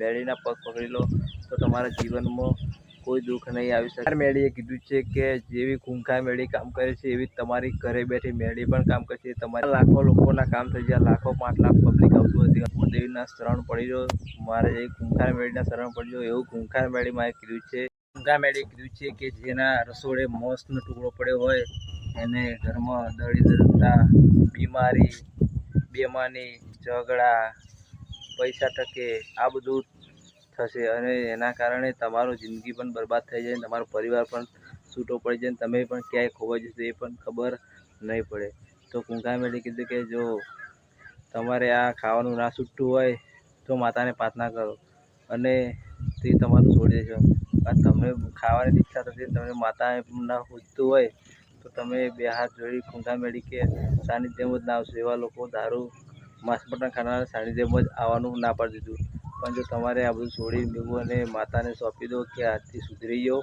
મેળીના પગ પકડી લો, તો તમારા જીવનમાં કોઈ દુઃખ નહીં આવી શકે. મેળીએ કીધું છે કે જેવી ખૂંખાર મેળી કામ કરે છે, એવી તમારી ઘરે બેઠી મેળી પણ કામ કરશે. તમારા લાખો લોકોના કામ થઈ ગયા લાખો પાંચ લાખ પબ્લિક આવતું હતી કુળદેવીના શરણ પડી રહ્યો. મારે એ ખૂંખાર મેળીના શરણ પડી રહ્યો. એવું ખૂંખાર મેળી મારે કીધું છે ખૂંખાર મેળીએ કીધું છે કે જેના રસોડે મોસનો ટુકડો પડ્યો હોય, એને ઘરમાં દળી દળતા બીમારી, બેમાની, ઝઘડા પૈસા ટકે, આ બધું થશે અને એના કારણે તમારું જિંદગી પણ બરબાદ થઈ જાય તમારો પરિવાર પણ છૂટો પડી જાય તમે પણ ક્યાંય ખોવાઈ જશો એ પણ ખબર નહીં પડે. તો કુંકા કીધું કે જો તમારે આ ખાવાનું ના છૂટતું હોય તો માતાને પ્રાર્થના કરો અને તે તમારું છોડી દેજો. અને તમને ખાવાની ઈચ્છા થતી તમને માતા ના પૂછતું હોય તો તમે બે હાથ જોડી કુંકા મેળી કે સાનિધ્યમાં જ ના આવશો. એવા લોકો દારૂ માંસ મટન ખાનારા સાનિધ્યમાં જ આવવાનું ના પાડી દીધું. પણ જો તમારે આ બધું છોડી દેવું અને માતાને સોંપી દો કે આજથી સુધરી જાઓ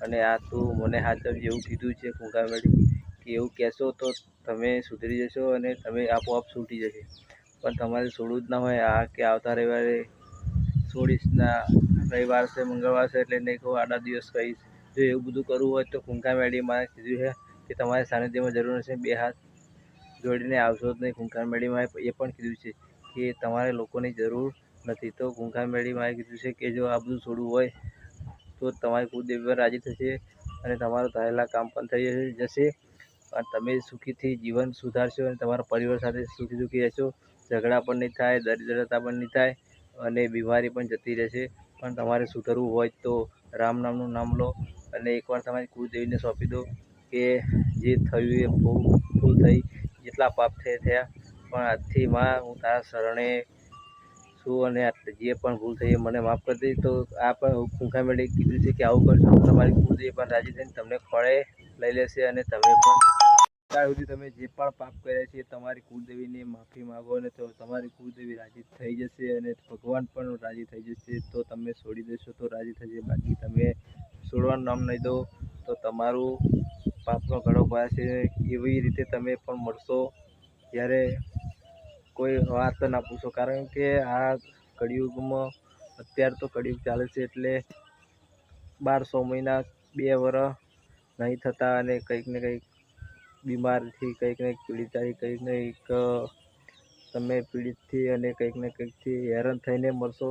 અને આ તું મને હાથ એવું કીધું છે કુંકા મેળી કે એવું કહેશો તો તમે સુધરી જશો અને તમે આપોઆપ છૂટી જશે. પણ તમારે છોડવું જ ના હોય, આ કે આવતા રવિવારે છોડીશ ના, રવિવાર છે, મંગળવાર છે એટલે નહીં કહું, આડા દિવસ કહીશ. જો એવું બધું કરવું હોય તો કુંકા મેળી મારે કીધું છે કે તમારે સાનિધ્યમાં જરૂર હશે બે હાથ જોડીને આવશો જ નહીં. કુંકાર મેળીમાં એ પણ કીધું છે કે તમારે લોકોની જરૂર નથી. તો કુંકાર મેળીમાં કીધું છે કે જો આ બધું છોડવું હોય, તો તમારી કુળદેવી પર રાજી થશે અને તમારું ધારેલા કામ પણ થઈ જશે. અને તમે સુખીથી જીવન સુધારશો અને તમારા પરિવાર સાથે સુખી સુખી રહેશો. ઝઘડા પણ નહીં થાય, દરિદ્રતા પણ નહીં થાય અને બીમારી પણ જતી રહેશે. પણ તમારે સુધરવું હોય તો રામ નામનું નામ લો અને એકવાર તમારી કુળદેવીને સોંપી દો કે જે થયું એ બહુ ભૂલ થઈ જેટલા પાપ થયા થયા, પણ આજથી માં હું તારા શરણે છું અને જે પણ ભૂલ થઈ એ મને માફ કરી દઈ તો આ પણ ખૂંખા મેળે કીધું છે કે આવું કરશો તો તમારી કુળદેવી પણ રાજી થઈને તમને ખોળે લઈ લેશે અને તમે પણ અત્યાર સુધી તમે જે પણ પાપ કર્યા છે તમારી કુળદેવીને માફી માગો અને તો તમારી કુળદેવી રાજી થઈ જશે અને ભગવાન પણ રાજી થઈ જશે તો તમે છોડી દેશો તો રાજી થશે. બાકી તમે છોડવાનું નામ નહીં દો તો તમારું પાપનો ઘડો ભરાશે એવી રીતે તમે પણ મળશો. ત્યારે કોઈ વાત ના પૂછો, કારણ કે આ કળિયુગમાં અત્યારે તો કળિયુગ ચાલે છે એટલે બારસો મહિના, બે વર્ષ નહીં થતા અને કંઈક ને કંઈક બીમારથી, કંઈક ને કંઈક પીડિતાથી, કંઈક ને કંઈક તમે પીડિતથી અને કંઈક ને કંઈકથી હેરાન થઈને મળશો.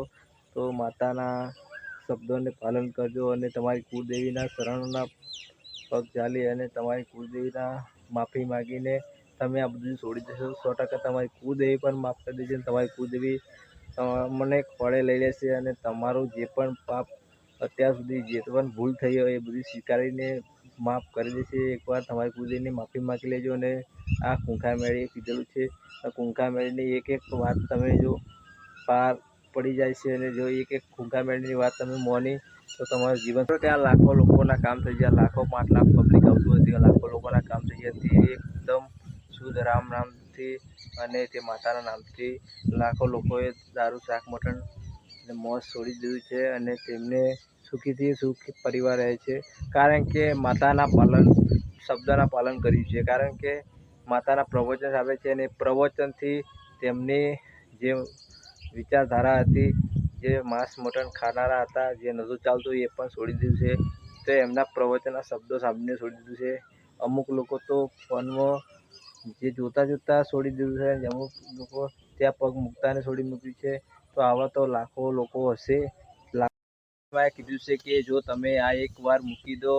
તો માતાના શબ્દોને પાલન કરજો અને તમારી કુળદેવીના શરણોના પગ ચાલી અને તમારી કુળદેવીના માફી માગીને તમે આ બધું છોડી દેશો. સો ટકા તમારી કુળદેવી પણ માફ કરી દેશે અને તમારી કુળદેવી મને ખોળે લઈ લેશે અને તમારું જે પણ પાપ અત્યાર સુધી જે પણ ભૂલ થઈ હોય એ બધી સ્વીકારીને માફ કરી દેશે. એકવાર તમારી કુળદેવીની માફી માગી લેજો અને આ કુંખા મેળીએ કીધેલું છે. આ કુંખા મેળીની એક એક વાત તમે જો પાર પડી જાય છે અને જો એક એક ખૂંખાર વાત તમે મોની, તો તમારું જીવન ત્યાં લાખો લોકોના કામ થઈ ગયા, લાખો પાંચ લાખ પબ્લિક આવતું હતી લાખો લોકોના કામ થઈ ગયા, તે એકદમ શુદ્ધ રામ નામથી અને તે માતાના નામથી લાખો લોકોએ દારૂ, શાક, મટન અને મોજ છોડી દીધું છે અને તેમને સુખીથી સુખી પરિવાર રહે છે. કારણ કે માતાના પાલન, શબ્દના પાલન કર્યું છે. કારણ કે માતાના પ્રવચન આવે છે અને પ્રવચનથી તેમની જે વિચારધારા હતી. જે માંસ મટન ખાનારા હતા, જે નહોતું ચાલતું એ પણ છોડી દીધું છે. તો એમના પ્રવચનના શબ્દો સાંભળીને છોડી દીધું છે. અમુક લોકો તો ફોનમાં જે જોતાં જોતાં છોડી દીધું છે અમુક લોકો ત્યાં પગ મૂકતાને છોડી મૂક્યું છે. તો આવા તો લાખો લોકો હશે. કીધું છે કે જો તમે આ એકવાર મૂકી દો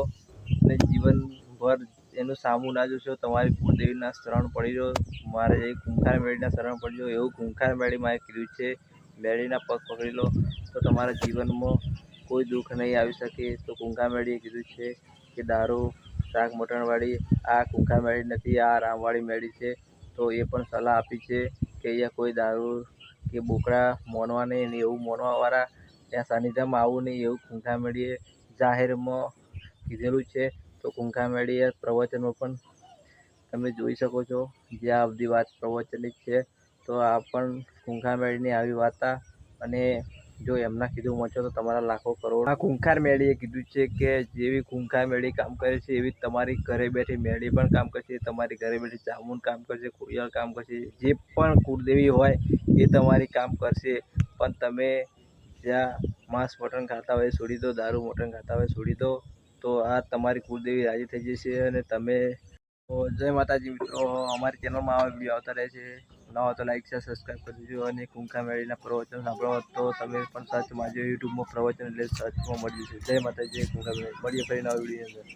અને જીવનભર એનું સામું ના જોશો, તમારી કુળદેવીના શરણ પડી રહ્યો, મારે એ કુંખાર મેળીના શરણ પડી રહ્યો, એવું કુંખાર મેળી મારે કીધું છે, મેળીના પગ પકડી લો, તો તમારા જીવનમાં કોઈ દુઃખ નહીં આવી શકે. તો કુંખા મેળીએ કીધું છે કે દારૂ, શાક મટણવાળી આ કુંખા મેળી નથી, આ રામવાળી મેળી છે. તો એ પણ સલાહ આપી છે કે અહીંયા કોઈ દારૂ કે બોકડા મોનવા નહીં ને એવું મોનવાવાળા ત્યાં સાનિધ્યમાં આવવું નહીં, એવું કુંખા મેળીએ જાહેરમાં કીધેલું છે. તો કુંકા મેળીએ પ્રવચનમાં પણ તમે જોઈ શકો છો. જે આ બધી વાત પ્રવચનની છે, તો આ પણ કુંકા મેળીની આવી વાર્તા અને જો એમના કીધું વાંચો તો તમારા લાખો કરોડ. આ કુંખાર મેળીએ કીધું છે કે જેવી કુંખાર મેળી કામ કરે છે, એવી તમારી ઘરે બેઠી મેળી પણ કામ કરશે, તમારી ઘરે બેઠી જામુન કામ કરશે, ખોડિયાર કામ કરશે, જે પણ કુળદેવી હોય એ તમારી કામ કરશે. પણ તમે જ્યાં માંસ મટન ખાતા હોય છોડી દો, દારૂ મટન ખાતા હોય છોડી દો તો આ તમારી કુળદેવી રાજી થઈ જશે અને તમે જય માતાજી મિત્રો. અમારી ચેનલમાં આવા વીડિયો આવતા રહે છે. ના હોય તો લાઈક છે સબસ્ક્રાઈબ કરી દેજો અને કુંખા મેળીના પ્રવચન સાંભળો તો તમે પણ સર્ચ મારજો. યુટ્યુબમાં પ્રવચન એટલે સર્ચમાં મળી જશે. જય માતાજી, કુંખા મેળી. મળીએ ફરી નવા વીડિયો અંદર.